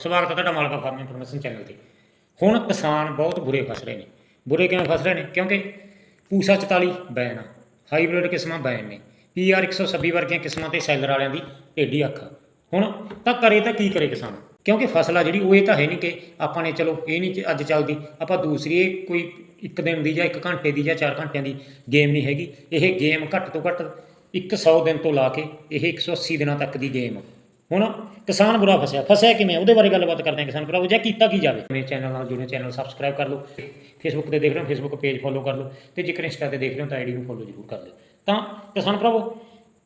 ਸਵਾਗਤ ਹੈ ਤੁਹਾਡਾ ਮਾਲਕਾ ਫਾਰਮ ਇਨਫੋਰਮੇਸ਼ਨ ਚੈਨਲ ਤੇ। ਹੁਣ ਕਿਸਾਨ ਬਹੁਤ ਬੁਰੇ ਫਸ ਰਹੇ ਨੇ। ਬੁਰੇ ਕਿਵੇਂ ਫਸ ਰਹੇ ਨੇ? ਕਿਉਂਕਿ ਪੂਸਾ 44 ਬੈਨ ਆ। ਹਾਈਬ੍ਰਿਡ ਕਿਸਮਾਂ ਬੈਨ ਨੇ। ਪੀਆਰ 126 ਵਰਗੀਆਂ ਕਿਸਮਾਂ ਤੇ ਸੈਲਰ ਵਾਲਿਆਂ ਦੀ ਢੇਡੀ ਅੱਖ ਆ। ਹੁਣ ਤਾਂ ਕਰੇ ਤਾਂ ਕੀ ਕਰੇ ਕਿਸਾਨ? ਕਿਉਂਕਿ ਫਸਲ ਆ ਜਿਹੜੀ, ਉਹ ਇਹ ਤਾਂ ਹੈ ਨਹੀਂ ਕਿ ਆਪਾਂ ਨੇ ਚਲੋ ਇਹ ਨਹੀਂ ਅੱਜ ਚੱਲਦੀ। ਆਪਾਂ ਦੂਸਰੀ ਇਹ ਕੋਈ ਇੱਕ ਦਿਨ ਦੀ ਜਾਂ ਇੱਕ ਘੰਟੇ ਦੀ ਜਾਂ ਚਾਰ ਘੰਟਿਆਂ ਦੀ ਗੇਮ ਨਹੀਂ ਹੈਗੀ। ਇਹ ਗੇਮ ਘੱਟ ਤੋਂ ਘੱਟ 100 ਦਿਨ ਤੋਂ ਲਾ ਕੇ ਇਹ 180 ਦਿਨਾਂ ਤੱਕ ਦੀ ਗੇਮ ਆ। ਹੁਣ ਕਿਸਾਨ ਬੁਰਾ ਫਸਿਆ। ਫਸਿਆ ਕਿਵੇਂ? ਉਹਦੇ ਬਾਰੇ ਗੱਲਬਾਤ ਕਰਦੇ ਹਾਂ ਕਿਸਾਨ ਭਰਾਵੋ। ਜਾਂ ਕੀਤਾ ਕੀ ਜਾਵੇ? ਮੇਰੇ ਚੈਨਲ ਨਾਲ ਜੁੜੇ, ਚੈਨਲ ਸਬਸਕ੍ਰਾਈਬ ਕਰ ਲਓ। ਫੇਸਬੁੱਕ ਤੇ ਦੇਖ ਰਹੇ ਹੋ ਫੇਸਬੁੱਕ ਪੇਜ ਫੋਲੋ ਕਰ ਲਓ। ਤੇ ਜੇਕਰ ਇੰਸਟਾ ਤੇ ਦੇਖ ਰਹੇ ਹੋ ਤਾਂ ਆਈਡੀ ਨੂੰ ਫੋਲੋ ਜ਼ਰੂਰ ਕਰ ਲਿਓ। ਤਾਂ ਕਿਸਾਨ ਭਰਾਵੋ,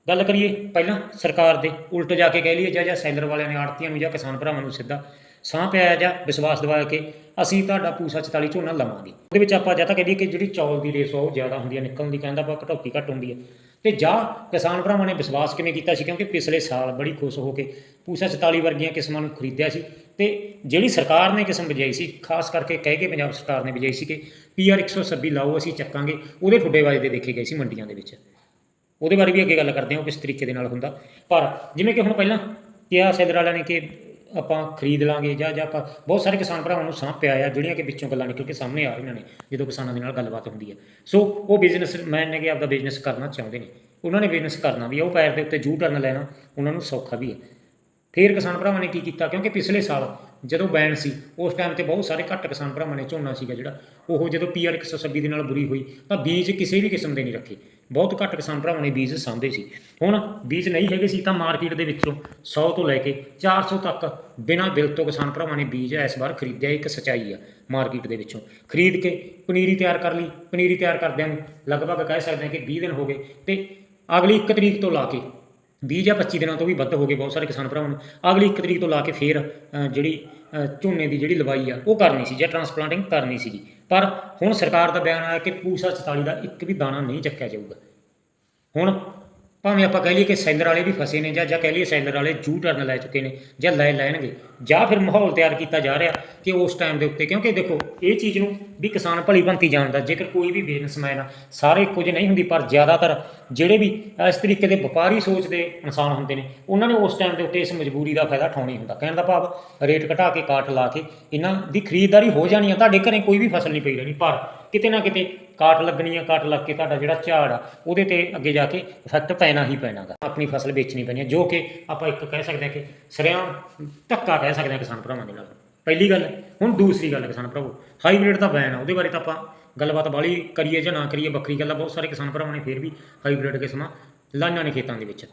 ਗੱਲ ਕਰੀਏ ਪਹਿਲਾਂ ਸਰਕਾਰ ਦੇ, ਉਲਟ ਜਾ ਕੇ ਕਹਿ ਲਈਏ, ਜਾਂ ਜਾਂ ਸੈਲਰ ਵਾਲਿਆਂ ਨੇ ਆੜਤੀਆਂ ਨੂੰ ਜਾਂ ਕਿਸਾਨ ਭਰਾਵਾਂ ਨੂੰ ਸਿੱਧਾ ਸਾਹ ਪਿਆ ਜਾਂ ਵਿਸ਼ਵਾਸ ਦਿਵਾਇਆ ਕੇ ਅਸੀਂ ਤੁਹਾਡਾ ਪੂਸਾ 44 ਝੋਨਾ ਲਵਾਂਗੇ। ਉਹਦੇ ਵਿੱਚ ਆਪਾਂ ਜਾਂ ਤਾਂ ਕਹਿ ਦਈਏ ਕਿ ਜਿਹੜੀ ਚੌਲ ਦੀ ਰੇਸ ਆ, ਉਹ ਜ਼ਿਆਦਾ ਹੁੰਦੀ ਹੈ ਨਿਕਲਣ ਦੀ, ਕਹਿੰਦਾ ਆਪਾਂ ਘਟੌਤੀ ਘੱਟ ਹੁੰਦੀ ਹੈ ਤੇ ਜਾਂ ਕਿਸਾਨ ਭਰਾਵਾਂ ਨੇ ਵਿਸ਼ਵਾਸ ਕਿਵੇਂ ਕੀਤਾ ਸੀ? ਕਿਉਂਕਿ ਪਿਛਲੇ ਸਾਲ ਬੜੀ ਖੁਸ਼ ਹੋ ਕੇ ਪੂਸਾ 44 ਵਰਗੀਆਂ ਕਿਸਮਾਂ ਨੂੰ ਖਰੀਦਿਆ ਸੀ ਤੇ ਜਿਹੜੀ ਸਰਕਾਰ ਨੇ ਕਿਸਮ ਬਜਾਈ ਸੀ, ਖਾਸ ਕਰਕੇ ਕਹਿ ਕੇ ਪੰਜਾਬ ਸਰਕਾਰ ਨੇ ਬਜਾਈ ਸੀ ਕਿ ਪੀਆਰ 126 ਲਾਓ, ਅਸੀਂ ਚੱਕਾਂਗੇ, ਉਹਦੇ ਠੁੱਡੇ ਵਾਜਦੇ ਦੇਖੇ ਗਏ ਸੀ ਮੰਡੀਆਂ ਦੇ ਵਿੱਚ। ਉਹਦੇ ਬਾਰੇ ਵੀ ਅੱਗੇ ਗੱਲ ਕਰਦੇ ਹਾਂ, ਉਹ ਕਿਸ ਤਰੀਕੇ ਦੇ ਨਾਲ ਹੁੰਦਾ। ਪਰ ਜਿਵੇਂ ਕਿ ਹੁਣ ਪਹਿਲਾਂ ਕਿਹਾ ਸੈਲਰ ਵਾਲਿਆਂ ਨੇ ਕਿ ਆਪਾਂ ਖਰੀਦ ਲਾਂਗੇ ਜਾਂ ਜਾਂ ਆਪਾਂ ਬਹੁਤ ਸਾਰੇ ਕਿਸਾਨ ਭਰਾਵਾਂ ਨੂੰ ਸਾਹ ਪਿਆ ਆ ਜਿਹੜੀਆਂ ਕਿ ਵਿੱਚੋਂ ਗੱਲਾਂ ਨਿਕਲ ਕੇ ਸਾਹਮਣੇ ਆ ਰਹੀਆਂ ਨੇ ਜਦੋਂ ਕਿਸਾਨਾਂ ਦੇ ਨਾਲ ਗੱਲਬਾਤ ਹੁੰਦੀ ਹੈ ਸੋ ਉਹ ਬਿਜ਼ਨਸਮੈਨ ਨੇ ਕਿ ਆਪਦਾ ਬਿਜ਼ਨਸ ਕਰਨਾ ਚਾਹੁੰਦੇ ਨੇ। ਉਹਨਾਂ ਨੇ ਬਿਜ਼ਨਸ ਕਰਨਾ ਵੀ ਆ, ਉਹ ਪੈਰ ਦੇ ਉੱਤੇ ਜੂ ਟਰਨ ਲੈਣਾ ਉਹਨਾਂ ਨੂੰ ਸੌਖਾ ਵੀ ਹੈ ਫਿਰ ਕਿਸਾਨ ਭਰਾਵਾਂ ਨੇ ਕੀ ਕੀਤਾ? ਕਿਉਂਕਿ ਪਿਛਲੇ ਸਾਲ ਜਦੋਂ ਬੈਨ ਸੀ, ਉਸ ਟਾਈਮ ਤੇ ਬਹੁਤ ਸਾਰੇ ਘੱਟ ਕਿਸਾਨ ਭਰਾਵਾਂ ਨੇ ਝੋਨਾ ਸੀਗਾ ਜਿਹੜਾ, ਉਹ ਜਦੋਂ ਪੀਆਰ 126 ਦੇ ਨਾਲ ਬੁਰੀ ਹੋਈ, ਤਾਂ ਬੀਜ ਕਿਸੇ ਵੀ ਕਿਸਮ ਦੇ ਨਹੀਂ ਰੱਖੇ। ਬਹੁਤ ਘੱਟ ਕਿਸਾਨ ਭਰਾਵਾਂ ਨੇ ਬੀਜ ਸਾਂਭੇ ਸੀ। ਹੁਣ ਬੀਜ ਨਹੀਂ ਹੈਗੇ ਸੀ ਤਾਂ ਮਾਰਕੀਟ ਦੇ ਵਿੱਚੋਂ 100 ਤੋਂ ਲੈ ਕੇ 400 ਤੱਕ ਬਿਨਾਂ ਬਿੱਲ ਤੋਂ ਕਿਸਾਨ ਭਰਾਵਾਂ ਨੇ ਬੀਜ ਇਸ ਵਾਰ ਖਰੀਦਿਆ, ਇੱਕ ਸਚਾਈ ਆ ਮਾਰਕੀਟ ਦੇ ਵਿੱਚੋਂ। ਖਰੀਦ ਕੇ ਪਨੀਰੀ ਤਿਆਰ ਕਰ ਲਈ, ਪਨੀਰੀ ਤਿਆਰ ਕਰਦਿਆਂ ਨੂੰ ਲਗਭਗ ਕਹਿ ਸਕਦੇ ਹਾਂ ਕਿ 20 ਦਿਨ ਹੋ ਗਏ ਤੇ ਅਗਲੀ 1 ਤਰੀਕ ਤੋਂ ਲਾ ਕੇ 20 ਜਾਂ 25 ਦਿਨਾਂ ਤੋਂ ਵੀ ਵੱਧ ਹੋ ਗਏ ਬਹੁਤ ਸਾਰੇ ਕਿਸਾਨ ਭਰਾਵਾਂ ਨੂੰ। ਅਗਲੀ 1 ਤਰੀਕ ਤੋਂ ਲਾ ਕੇ ਫੇਰ ਜਿਹੜੀ ਝੋਨੇ ਦੀ ਜਿਹੜੀ ਲਵਾਈ ਆ, ਉਹ ਕਰਨੀ ਸੀ, ਜਾਂ ਟਰਾਂਸਪਲਾਂਟਿੰਗ ਕਰਨੀ ਸੀਗੀ। ਪਰ ਹੁਣ ਸਰਕਾਰ ਦਾ ਬਿਆਨ ਆਇਆ ਕਿ ਪੂਸਾ 44 ਦਾ ਇੱਕ ਵੀ ਦਾਣਾ ਨਹੀਂ ਚੱਕਿਆ ਜਾਊਗਾ। ਹੁਣ ਭਾਵੇਂ ਆਪਾਂ ਕਹਿ ਲਈਏ ਕਿ ਸੈਲਰ ਵਾਲੇ ਵੀ ਫਸੇ ਨੇ ਜਾਂ ਜਾਂ ਕਹਿ ਲਈਏ ਸੈਲਰ ਵਾਲੇ ਜੂ ਟਰਨ ਲੈ ਚੁੱਕੇ ਨੇ ਜਾਂ ਲੈ ਲੈਣਗੇ, ਜਾਂ ਫਿਰ ਮਾਹੌਲ ਤਿਆਰ ਕੀਤਾ ਜਾ ਰਿਹਾ ਕਿ ਉਸ ਟਾਈਮ ਦੇ ਉੱਤੇ, ਕਿਉਂਕਿ ਦੇਖੋ, ਇਹ ਚੀਜ਼ ਨੂੰ ਵੀ ਕਿਸਾਨ ਭਲੀ ਭੰਤੀ ਜਾਣਦਾ, ਜੇਕਰ ਕੋਈ ਵੀ ਬਿਜ਼ਨਸਮੈਨ ਆ, ਸਾਰੇ ਇੱਕੋ ਜਿਹੇ ਨਹੀਂ ਹੁੰਦੀ, ਪਰ ਜ਼ਿਆਦਾਤਰ ਜਿਹੜੇ ਵੀ ਇਸ ਤਰੀਕੇ ਦੇ ਵਪਾਰੀ ਸੋਚ ਦੇ ਇਨਸਾਨ ਹੁੰਦੇ ਨੇ, ਉਹਨਾਂ ਨੇ ਉਸ ਟਾਈਮ ਦੇ ਉੱਤੇ ਇਸ ਮਜਬੂਰੀ ਦਾ ਫਾਇਦਾ ਉਠਾਉਣਾ ਹੀ ਹੁੰਦਾ। ਕਹਿਣ ਦਾ ਭਾਵ, ਰੇਟ ਘਟਾ ਕੇ ਕਾਟ ਲਾ ਕੇ, ਇਹਨਾਂ ਦੀ ਖਰੀਦਦਾਰੀ ਹੋ ਜਾਣੀ ਆ, ਤੁਹਾਡੇ ਘਰੇ ਕੋਈ ਵੀ ਫਸਲ ਨਹੀਂ ਪਈ ਰਹਿਣੀ, ਪਰ ਕਿਤੇ ਨਾ ਕਿਤੇ ਕਾਟ ਲੱਗਣੀ ਆ ਕਾਟ ਲੱਗ ਕੇ ਤੁਹਾਡਾ ਜਿਹੜਾ ਝਾੜ ਆ, ਉਹਦੇ ਤੇ ਅੱਗੇ ਜਾ ਕੇ ਇਫੈਕਟ ਪੈਣਾ ਹੀ ਪੈਣਾਗਾ। ਆਪਣੀ ਫਸਲ ਵੇਚਣੀ ਪੈਣੀ ਆ, ਜੋ ਕਿ ਆਪਾਂ ਇੱਕ ਕਹਿ ਸਕਦੇ ਹਾਂ ਕਿ ਸਰਿਆਂ ਧੱਕਾ ਕਹਿ ਸਕਦੇ ਹਾਂ ਕਿਸਾਨ ਭਰਾਵਾਂ ਦੇ ਨਾਲ। ਪਹਿਲੀ ਗੱਲ, ਹੁਣ ਦੂਸਰੀ ਗੱਲ ਕਿਸਾਨ ਭਰਾਵੋ ਹਾਈਬ੍ਰਿਡ ਦਾ ਬੈਨ ਆ, ਉਹਦੇ ਬਾਰੇ ਤਾਂ ਆਪਾਂ ਗੱਲਬਾਤ ਬਾਲੀ ਕਰੀਏ ਜਾਂ ਨਾ ਕਰੀਏ ਵੱਖਰੀ ਗੱਲ ਆ, ਬਹੁਤ ਸਾਰੇ ਕਿਸਾਨ ਭਰਾਵਾਂ ਨੇ ਫਿਰ ਵੀ ਹਾਈਬ੍ਰਿਡ ਕਿਸਮਾਂ ਲਾਈਆਂ ਨੇ ਖੇਤਾਂ ਦੇ ਵਿੱਚ।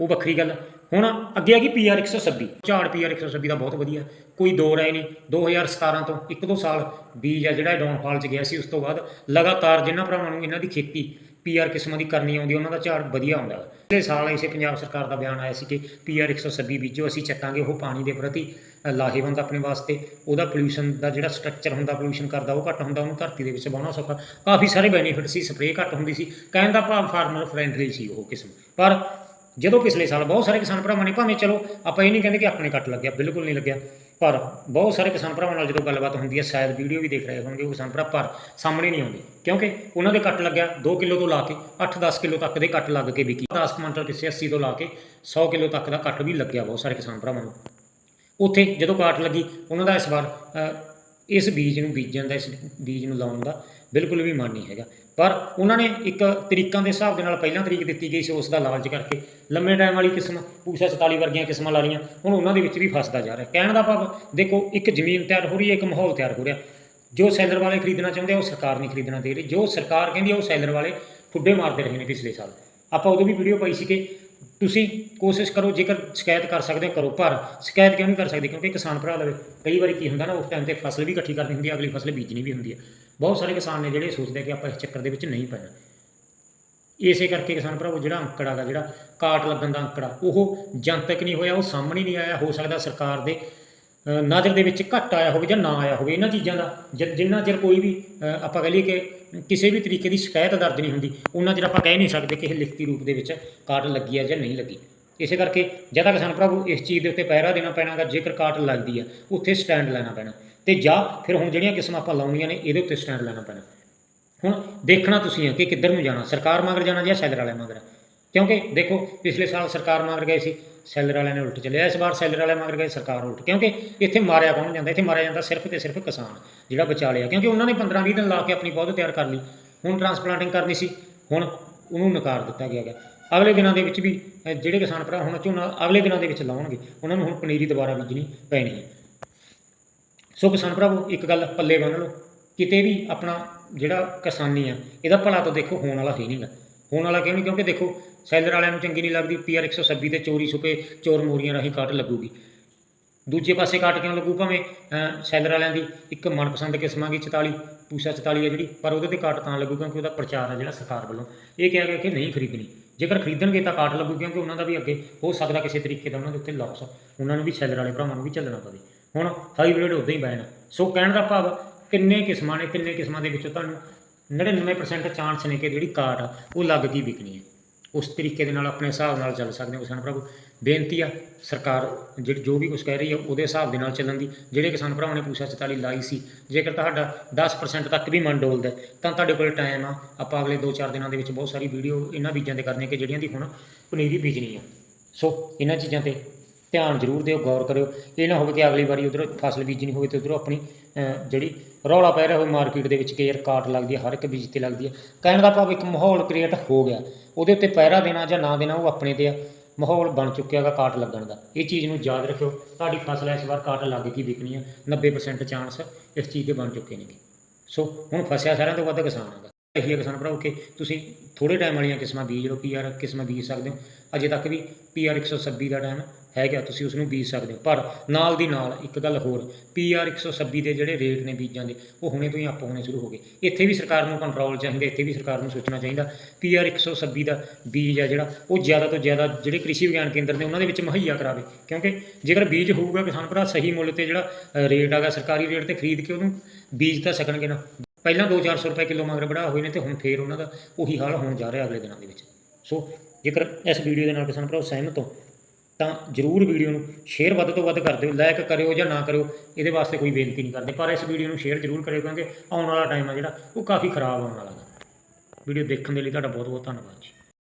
ਉਹ ਵੱਖਰੀ ਗੱਲ ਹੁਣ ਅੱਗੇ ਆ ਗਈ ਪੀਆਰ 126 ਝਾੜ ਪੀਆਰ 126 ਦਾ ਬਹੁਤ ਵਧੀਆ। ਕੋਈ ਦੋ ਰਾਏ ਨਹੀਂ। 2017 ਤੋਂ ਇੱਕ ਦੋ ਸਾਲ ਬੀਜ ਆ ਜਿਹੜਾ ਡਾਊਨਫਾਲ ਚ ਗਿਆ ਸੀ, ਉਸ ਤੋਂ ਬਾਅਦ ਲਗਾਤਾਰ ਜਿਨ੍ਹਾਂ ਭਰਾਵਾਂ ਨੂੰ ਇਹਨਾਂ ਦੀ ਖੇਤੀ ਪੀਆਰ ਕਿਸਮਾਂ ਦੀ ਕਰਨੀ ਆਉਂਦੀ, ਉਹਨਾਂ ਦਾ ਝਾੜ ਵਧੀਆ ਆਉਂਦਾ। ਪਿਛਲੇ ਸਾਲ ਇਸੇ ਪੰਜਾਬ ਸਰਕਾਰ ਦਾ ਬਿਆਨ ਆਇਆ ਸੀ ਕਿ ਪੀਆਰ 126 ਬੀਜੋ, ਅਸੀਂ ਚੱਕਾਂਗੇ ਉਹ ਪਾਣੀ ਦੇ ਪ੍ਰਤੀ ਲਾਹੇਵੰਦ ਆਪਣੇ ਵਾਸਤੇ। ਉਹਦਾ ਪੋਲੂਸ਼ਨ ਦਾ ਜਿਹੜਾ ਸਟਰਕਚਰ ਹੁੰਦਾ ਪੋਲੂਸ਼ਨ ਕਰਦਾ, ਉਹ ਘੱਟ ਹੁੰਦਾ, ਉਹਨੂੰ ਧਰਤੀ ਦੇ ਵਿੱਚ ਵਾਹੁਣਾ ਸੌਖਾ। ਕਾਫੀ ਸਾਰੇ ਬੈਨੀਫਿਟ ਸੀ ਸਪਰੇਅ ਘੱਟ ਹੁੰਦੀ ਸੀ। ਕਹਿਣ ਦਾ ਭਾਵ ਫਾਰਮਰ ਫਰੈਂਡਲੀ ਸੀ ਉਹ ਕਿਸਮ। ਪਰ ਜਦੋਂ ਪਿਛਲੇ ਸਾਲ ਬਹੁਤ ਸਾਰੇ ਕਿਸਾਨ ਭਰਾਵਾਂ ਨੇ ਭਾਵੇਂ ਚਲੋ, ਆਪਾਂ ਇਹ ਨਹੀਂ ਕਹਿੰਦੇ ਕਿ ਆਪਣੇ ਕੱਟ ਲੱਗਿਆ, ਬਿਲਕੁਲ ਨਹੀਂ ਲੱਗਿਆ। ਪਰ ਬਹੁਤ ਸਾਰੇ ਕਿਸਾਨ ਭਰਾਵਾਂ ਨਾਲ ਜਦੋਂ ਗੱਲਬਾਤ ਹੁੰਦੀ ਹੈ, ਸ਼ਾਇਦ ਵੀਡੀਓ ਵੀ ਦੇਖ ਰਹੇ ਹੋਣਗੇ ਉਹ ਕਿਸਾਨ ਭਰਾ, ਪਰ ਸਾਹਮਣੇ ਨਹੀਂ ਆਉਂਦੇ। ਕਿਉਂਕਿ ਉਹਨਾਂ ਦੇ ਕੱਟ ਲੱਗਿਆ 2 ਕਿਲੋ ਤੋਂ ਲਾ ਕੇ 8-10 ਕਿਲੋ ਤੱਕ ਦੇ ਕੱਟ ਲੱਗ ਕੇ ਵਿਕੀ। 10 ਕੁਇੰਟਲ ਕਿਸੇ 80 ਤੋਂ ਲਾ ਕੇ 100 ਕਿਲੋ ਤੱਕ ਦਾ ਕੱਟ ਵੀ ਲੱਗਿਆ ਬਹੁਤ ਸਾਰੇ ਕਿਸਾਨ ਭਰਾਵਾਂ ਨੂੰ। ਉੱਥੇ ਜਦੋਂ ਕਾਟ ਲੱਗੀ, ਉਹਨਾਂ ਦਾ ਇਸ ਵਾਰ ਇਸ ਬੀਜ ਨੂੰ ਬੀਜਣ ਦਾ ਇਸ ਬੀਜ ਨੂੰ ਲਾਉਣ ਦਾ ਬਿਲਕੁਲ ਵੀ ਮਨ ਨਹੀਂ ਹੈਗਾ। ਪਰ ਉਹਨਾਂ ਨੇ ਇੱਕ ਤਰੀਕਾਂ ਦੇ ਹਿਸਾਬ ਦੇ ਨਾਲ ਪਹਿਲਾਂ ਤਰੀਕ ਦਿੱਤੀ ਗਈ ਸੀ, ਉਸ ਦਾ ਲਾਲਚ ਕਰਕੇ ਲੰਮੇ ਟਾਈਮ ਵਾਲੀ ਕਿਸਮ ਪੂਸਾ 44 ਵਰਗੀਆਂ ਕਿਸਮਾਂ ਲਾ ਲਈਆਂ, ਹੁਣ ਉਹਨਾਂ ਦੇ ਵਿੱਚ ਵੀ ਫਸਦਾ ਜਾ ਰਿਹਾ। ਕਹਿਣ ਦਾ ਭਾਵ, ਦੇਖੋ, ਇੱਕ ਜ਼ਮੀਨ ਤਿਆਰ ਹੋ ਰਹੀ ਹੈ, ਇੱਕ ਮਾਹੌਲ ਤਿਆਰ ਹੋ ਰਿਹਾ। ਜੋ ਸੈਲਰ ਵਾਲੇ ਖਰੀਦਣਾ ਚਾਹੁੰਦੇ ਆ, ਉਹ ਸਰਕਾਰ ਨਹੀਂ ਖਰੀਦਣਾ ਦੇ ਰਹੀ। ਜੋ ਸਰਕਾਰ ਕਹਿੰਦੀ ਆ, ਉਹ ਸੈਲਰ ਵਾਲੇ ਫੁੱਡੇ ਮਾਰਦੇ ਰਹੇ ਨੇ ਪਿਛਲੇ ਸਾਲ। ਆਪਾਂ ਉਦੋਂ ਵੀ ਵੀਡੀਓ ਪਾਈ ਸੀ ਕਿ ਤੁਸੀਂ ਕੋਸ਼ਿਸ਼ ਕਰੋ, ਜੇਕਰ ਸ਼ਿਕਾਇਤ ਕਰ ਸਕਦੇ ਹੋ, ਕਰੋ। ਪਰ ਸ਼ਿਕਾਇਤ ਕਿਉਂ ਨਹੀਂ ਕਰ ਸਕਦੇ? ਕਿਉਂਕਿ ਕਿਸਾਨ ਭਰਾ ਲਵੇ, ਕਈ ਵਾਰੀ ਕੀ ਹੁੰਦਾ ਨਾ, ਉਸ ਟਾਈਮ ਤੇ ਫਸਲ ਵੀ ਇਕੱਠੀ ਕਰਨੀ ਹੁੰਦੀ ਹੈ ਅਗਲੀ ਫਸਲ ਬੀਜਣੀ ਵੀ ਹੁੰਦੀ ਹੈ ਬਹੁਤ ਸਾਰੇ ਕਿਸਾਨ ਨੇ ਜਿਹੜੇ ਸੋਚਦੇ ਕਿ ਆਪਾਂ ਇਸ ਚੱਕਰ ਦੇ ਵਿੱਚ ਨਹੀਂ ਪੈਣਾ ਇਸੇ ਕਰਕੇ ਕਿਸਾਨ ਭਰਾਵੋ, ਜਿਹੜਾ ਅੰਕੜਾ ਦਾ ਜਿਹੜਾ ਕਾਟ ਲੱਗਣ ਦਾ ਅੰਕੜਾ, ਉਹ ਜਨਤਕ ਨਹੀਂ ਹੋਇਆ, ਉਹ ਸਾਹਮਣੇ ਨਹੀਂ ਆਇਆ। ਹੋ ਸਕਦਾ ਸਰਕਾਰ ਦੇ ਨਜ਼ਰ ਦੇ ਵਿੱਚ ਘੱਟ ਆਇਆ ਹੋਵੇ ਜਾਂ ਨਾ ਆਇਆ ਹੋਵੇ ਇਹਨਾਂ ਚੀਜ਼ਾਂ ਦਾ। ਜ- ਜਿੰਨਾ ਚਿਰ ਕੋਈ ਵੀ ਆਪਾਂ ਕਹ ਲਈਏ ਕਿ ਕਿਸੇ ਵੀ ਤਰੀਕੇ ਦੀ ਸ਼ਿਕਾਇਤ ਦਰਜ ਨਹੀਂ ਹੁੰਦੀ, ਉਹਨਾਂ ਚਿਰ ਆਪਾਂ ਕਹਿ ਨਹੀਂ ਸਕਦੇ ਕਿ ਇਹ ਲਿਖਤੀ ਰੂਪ ਦੇ ਵਿੱਚ ਕਾਟ ਲੱਗੀ ਹੈ ਜਾਂ ਨਹੀਂ ਲੱਗੀ। ਇਸੇ ਕਰਕੇ ਜਦ ਤੱਕ ਕਿਸਾਨ ਭਰਾਵੋ ਇਸ ਚੀਜ਼ ਦੇ ਉੱਤੇ ਪਹਿਰਾ ਦੇਣਾ ਪੈਣਾਗਾ ਜੇਕਰ ਕਾਟ ਲੱਗਦੀ ਹੈ, ਉੱਥੇ ਸਟੈਂਡ ਲੈਣਾ ਪੈਣਾ। ਤੇ ਜਾਂ ਫਿਰ ਹੁਣ ਜਿਹੜੀਆਂ ਕਿਸਮਾਂ ਆਪਾਂ ਲਾਉਣੀਆਂ ਨੇ, ਇਹਦੇ ਉੱਤੇ ਸਟੈਂਡ ਲੈਣਾ ਪੈਣਾ। ਹੁਣ ਦੇਖਣਾ ਤੁਸੀਂ ਆ ਕਿ ਕਿੱਧਰ ਨੂੰ ਜਾਣਾ, ਸਰਕਾਰ ਮਗਰ ਜਾਣਾ ਜਾਂ ਸੈਲਰ ਵਾਲੇ ਮਗਰ? ਕਿਉਂਕਿ ਦੇਖੋ, ਪਿਛਲੇ ਸਾਲ ਸਰਕਾਰ ਮਗਰ ਗਏ ਸੀ। ਸੈਲਰ ਵਾਲਿਆਂ ਨੇ ਉਲਟ ਚੱਲਿਆ। ਇਸ ਵਾਰ ਸੈਲਰ ਵਾਲਿਆਂ ਮਗਰ ਗਏ ਸਰਕਾਰ ਉਲਟ, ਕਿਉਂਕਿ ਇੱਥੇ ਮਾਰਿਆ ਕੌਣ ਜਾਂਦਾ? ਇੱਥੇ ਮਾਰਿਆ ਜਾਂਦਾ ਸਿਰਫ ਤੇ ਸਿਰਫ ਕਿਸਾਨ, ਜਿਹੜਾ ਬਚਾ ਲਿਆ ਕਿਉਂਕਿ ਉਹਨਾਂ ਨੇ 15 20 ਦਿਨ ਲਾ ਕੇ ਆਪਣੀ ਪੌਦ ਤਿਆਰ ਕਰ ਲਈ। ਹੁਣ ਟਰਾਂਸਪਲਾਂਟਿੰਗ ਕਰਨੀ ਸੀ, ਹੁਣ ਉਹਨੂੰ ਨਕਾਰ ਦਿੱਤਾ ਗਿਆ ਗਾ ਅਗਲੇ ਦਿਨਾਂ ਦੇ ਵਿੱਚ ਵੀ ਜਿਹੜੇ ਕਿਸਾਨ ਭਰਾ ਹੁਣ ਝੋਨਾ ਅਗਲੇ ਦਿਨਾਂ ਦੇ ਵਿੱਚ ਲਾਉਣਗੇ, ਉਹਨਾਂ ਨੂੰ ਹੁਣ ਪਨੀਰੀ ਦੁਬਾਰਾ ਬੀਜਣੀ ਪੈਣੀ ਹੈ। ਸੋ ਕਿਸਾਨ ਭਰਾਵੋ, ਇੱਕ ਗੱਲ ਪੱਲੇ ਬੰਨ ਲਓ। ਕਿਤੇ ਵੀ ਆਪਣਾ ਜਿਹੜਾ ਕਿਸਾਨੀ ਆ, ਇਹਦਾ ਭਲਾ ਤਾਂ ਦੇਖੋ, ਹੋਣ ਵਾਲਾ ਹੈ ਨਹੀਂਗਾ ਹੋਣ ਵਾਲਾ ਕਿਉਂ ਨਹੀਂ ਕਿਉਂਕਿ ਦੇਖੋ ਸੈਲਰ ਵਾਲਿਆਂ ਨੂੰ ਚੰਗੀ ਨਹੀਂ ਲੱਗਦੀ ਪੀਆਰ 126 ਤੇ ਚੋਰੀ ਛੁਪੇ, ਚੋਰ ਮੋਰੀਆਂ ਰਾਹੀਂ ਕੱਟ ਲੱਗੂਗੀ। ਦੂਜੇ ਪਾਸੇ ਕਾਟ ਕਿਉਂ ਲੱਗੂ ਭਾਵੇਂ ਸੈਲਰ ਵਾਲਿਆਂ ਦੀ ਇੱਕ ਮਨਪਸੰਦ ਕਿਸਮਾਂ ਦੀ 44 ਪੂਸਾ 44 ਹੈ ਜਿਹੜੀ, ਪਰ ਉਹਦੇ ਤੇ ਕਾਟ ਤਾਂ ਲੱਗੂ ਕਿਉਂਕਿ ਉਹਦਾ ਪ੍ਰਚਾਰ ਹੈ ਜਿਹੜਾ ਸਰਕਾਰ ਵੱਲੋਂ। ਇਹ ਕਿਹਾ ਗਿਆ ਕਿ ਨਹੀਂ ਖਰੀਦਣੀ। ਜੇਕਰ ਖਰੀਦਣਗੇ ਤਾਂ ਕਾਟ ਲੱਗੂ ਕਿਉਂਕਿ ਉਹਨਾਂ ਦਾ ਵੀ ਅੱਗੇ ਹੋ ਸਕਦਾ ਕਿਸੇ ਤਰੀਕੇ ਦਾ ਉਹਨਾਂ ਦੇ ਉੱਤੇ ਲਾਸ ਉਹਨਾਂ ਨੂੰ ਵੀ ਸੈਲਰ ਵਾਲੇ ਭਰਾਵਾਂ ਨੂੰ ਵੀ ਚੱਲਣਾ ਪਵੇ। ਹੁਣ ਹਾਈਬ੍ਰਿਡ ਉਦਾਂ ਹੀ ਬੈਨ ਸੋ ਕਹਿਣ ਦਾ ਭਾਵ, ਕਿੰਨੇ ਕਿਸਮਾਂ ਨੇ, ਕਿੰਨੇ ਕਿਸਮਾਂ ਦੇ ਵਿੱਚੋਂ ਤੁਹਾਨੂੰ 99% ਚਾਂਸ ਨੇ ਕਿ ਜਿਹੜੀ ਕਾਟ ਆ, ਉਹ ਲੱਗ ਕੀ ਵਿਕਣੀ ਹੈ। ਉਸ ਤਰੀਕੇ ਦੇ ਨਾਲ ਆਪਣੇ ਹਿਸਾਬ ਨਾਲ ਚੱਲ ਸਕਦੇ ਹੋ ਕਿਸਾਨ ਭਰਾਵੋ। ਬੇਨਤੀ ਆ ਸਰਕਾਰ ਜਿਹੜੀ ਜੋ ਵੀ ਕੁਝ ਕਹਿ ਰਹੀ ਹੈ ਉਹਦੇ ਹਿਸਾਬ ਦੇ ਨਾਲ ਚੱਲਣ ਦੀ। ਜਿਹੜੇ ਕਿਸਾਨ ਭਰਾਵਾਂ ਨੇ ਪੂਸਾ 44 ਲਾਈ ਸੀ, ਜੇਕਰ ਤੁਹਾਡਾ 10% ਤੱਕ ਵੀ ਮਨ ਡੋਲਦਾ ਤਾਂ ਤੁਹਾਡੇ ਕੋਲ ਟਾਈਮ ਆ। ਆਪਾਂ ਅਗਲੇ 2-4 ਦਿਨਾਂ ਦੇ ਵਿੱਚ ਬਹੁਤ ਸਾਰੀ ਵੀਡੀਓ ਇਹਨਾਂ ਬੀਜਾਂ ਤੇ ਕਰਨੇ ਕਿ ਜਿਹੜੀਆਂ ਦੀ ਹੁਣ ਪਨੀਰੀ ਬੀਜਣੀ ਆ। ਸੋ, ਇਹਨਾਂ ਚੀਜ਼ਾਂ ਤੇ ਧਿਆਨ ਜ਼ਰੂਰ ਦਿਓ, ਗੌਰ ਕਰਿਓ। ਇਹ ਨਾ ਹੋਵੇ ਕਿ ਅਗਲੀ ਵਾਰੀ ਉਧਰ ਫਸਲ ਬੀਜਣੀ ਹੋਵੇ ਤੇ ਉਧਰੋਂ ਆਪਣੀ ਜਿਹੜੀ ਰੌਲਾ ਪੈ ਰਿਹਾ ਹੋਵੇ ਮਾਰਕੀਟ ਦੇ ਵਿੱਚ ਕਿ ਯਾਰ ਕਾਟ ਲੱਗਦੀ ਹੈ, ਹਰ ਇੱਕ ਬੀਜ ਤੇ ਲੱਗਦੀ ਹੈ। ਕਹਿਣ ਦਾ ਭਾਵ ਇੱਕ ਮਾਹੌਲ ਕ੍ਰੀਏਟ ਹੋ ਗਿਆ। ਉਹਦੇ ਉੱਤੇ ਪਹਿਰਾ ਦੇਣਾ ਜਾਂ ਨਾ ਦੇਣਾ ਉਹ ਆਪਣੇ ਤੇ ਆ। ਮਾਹੌਲ ਬਣ ਚੁੱਕਿਆ ਹੈਗਾ ਕਾਟ ਲੱਗਣ ਦਾ। ਇਹ ਚੀਜ਼ ਨੂੰ ਯਾਦ ਰੱਖਿਓ, ਤੁਹਾਡੀ ਫਸਲ ਇਸ ਵਾਰ ਕਾਟ ਲੱਗ ਕੇ ਵਿਕਣੀ ਹੈ। 90% ਚਾਂਸ ਇਸ ਚੀਜ਼ ਦੇ ਬਣ ਚੁੱਕੇ ਨੇਗੇ। ਸੋ, ਹੁਣ ਫਸਿਆ ਸਾਰਿਆਂ ਤੋਂ ਵੱਧ ਕਿਸਾਨ ਹੈਗਾ। ਇਹੀ ਹੈ ਕਿਸਾਨ ਭਰਾਓ ਕਿ ਤੁਸੀਂ ਥੋੜੇ ਟਾਈਮ ਵਾਲੀਆਂ ਕਿਸਮਾਂ ਬੀਜ ਲਓ ਪੀਆਰ ਕਿਸਮਾਂ ਬੀਜ ਸਕਦੇ ਹੋ। ਅਜੇ ਤੱਕ ਵੀ ਪੀਆਰ 126 ਦਾ ਟਾਈਮ ਹੈਗਾ ਤੁਸੀਂ ਉਸ ਨੂੰ ਬੀਜ ਸਕਦੇ ਹੋ। ਪਰ ਨਾਲ ਦੀ ਨਾਲ ਇੱਕ ਗੱਲ ਹੋਰ ਪੀਆਰ 126 ਦੇ ਜਿਹੜੇ ਰੇਟ ਨੇ ਬੀਜਾਂ ਦੇ ਉਹ ਹੁਣੇ ਤੋਂ ਹੀ ਆਪ ਹੋਣੇ ਸ਼ੁਰੂ ਹੋ ਗਏ। ਇੱਥੇ ਵੀ ਸਰਕਾਰ ਨੂੰ ਕੰਟਰੋਲ ਚਾਹੀਦਾ ਇੱਥੇ ਵੀ ਸਰਕਾਰ ਨੂੰ ਸੋਚਣਾ ਚਾਹੀਦਾ। ਪੀਆਰ 126 ਦਾ ਬੀਜ ਆ ਜਿਹੜਾ ਉਹ ਜ਼ਿਆਦਾ ਤੋਂ ਜ਼ਿਆਦਾ ਜਿਹੜੇ ਕ੍ਰਿਸ਼ੀ ਵਿਗਿਆਨ ਕੇਂਦਰ ਨੇ ਉਹਨਾਂ ਦੇ ਵਿੱਚ ਮੁਹੱਈਆ ਕਰਾਵੇ। ਕਿਉਂਕਿ ਜੇਕਰ ਬੀਜ ਹੋਊਗਾ ਕਿਸਾਨ ਭਰਾ ਸਹੀ ਮੁੱਲ ਤੇ ਜਿਹੜਾ ਅ, ਰੇਟ ਹੈਗਾ ਸਰਕਾਰੀ ਰੇਟ ਤੇ ਖਰੀਦ ਕੇ ਉਹਨੂੰ ਬੀਜ ਤਾਂ ਸਕਣਗੇ ਨਾ। ਪਹਿਲਾਂ 2-400 ਰੁਪਏ ਕਿਲੋ ਮਗਰ ਬੜਾ ਹੋਏ ਨੇ ਤੇ ਹੁਣ ਫੇਰ ਉਹਨਾਂ ਦਾ ਉਹੀ ਹਾਲ ਹੋਣ ਜਾ ਰਿਹਾ ਅਗਲੇ ਦਿਨਾਂ ਦੇ ਵਿੱਚ। ਸੋ ਜੇਕਰ ਇਸ ਵੀਡੀਓ ਦੇ ਨਾਲ ਕਿਸਾਨ ਭਰਾ ਸਹਿਮਤ ਹੋ ਤਾਂ ਜਰੂਰ ਵੀਡੀਓ ਨੂੰ ਸ਼ੇਅਰ ਵੱਧ ਤੋਂ ਵੱਧ ਕਰ ਦਿਓ ਲਾਈਕ ਕਰਿਓ ਜਾਂ ਨਾ ਕਰਿਓ, ਇਹਦੇ ਵਾਸਤੇ ਕੋਈ ਬੇਨਤੀ ਨਹੀਂ ਕਰਦੇ। ਪਰ ਇਸ ਵੀਡੀਓ ਨੂੰ ਸ਼ੇਅਰ ਜਰੂਰ ਕਰਿਓ ਕਿਉਂਕਿ ਆਉਣ ਵਾਲਾ ਟਾਈਮ ਆ ਜਿਹੜਾ, ਉਹ ਕਾਫੀ ਖਰਾਬ ਆਉਣ ਵਾਲਾ ਹੈ ਵੀਡੀਓ ਦੇਖਣ ਦੇ ਲਈ ਤੁਹਾਡਾ ਬਹੁਤ ਬਹੁਤ ਧੰਨਵਾਦ ਜੀ।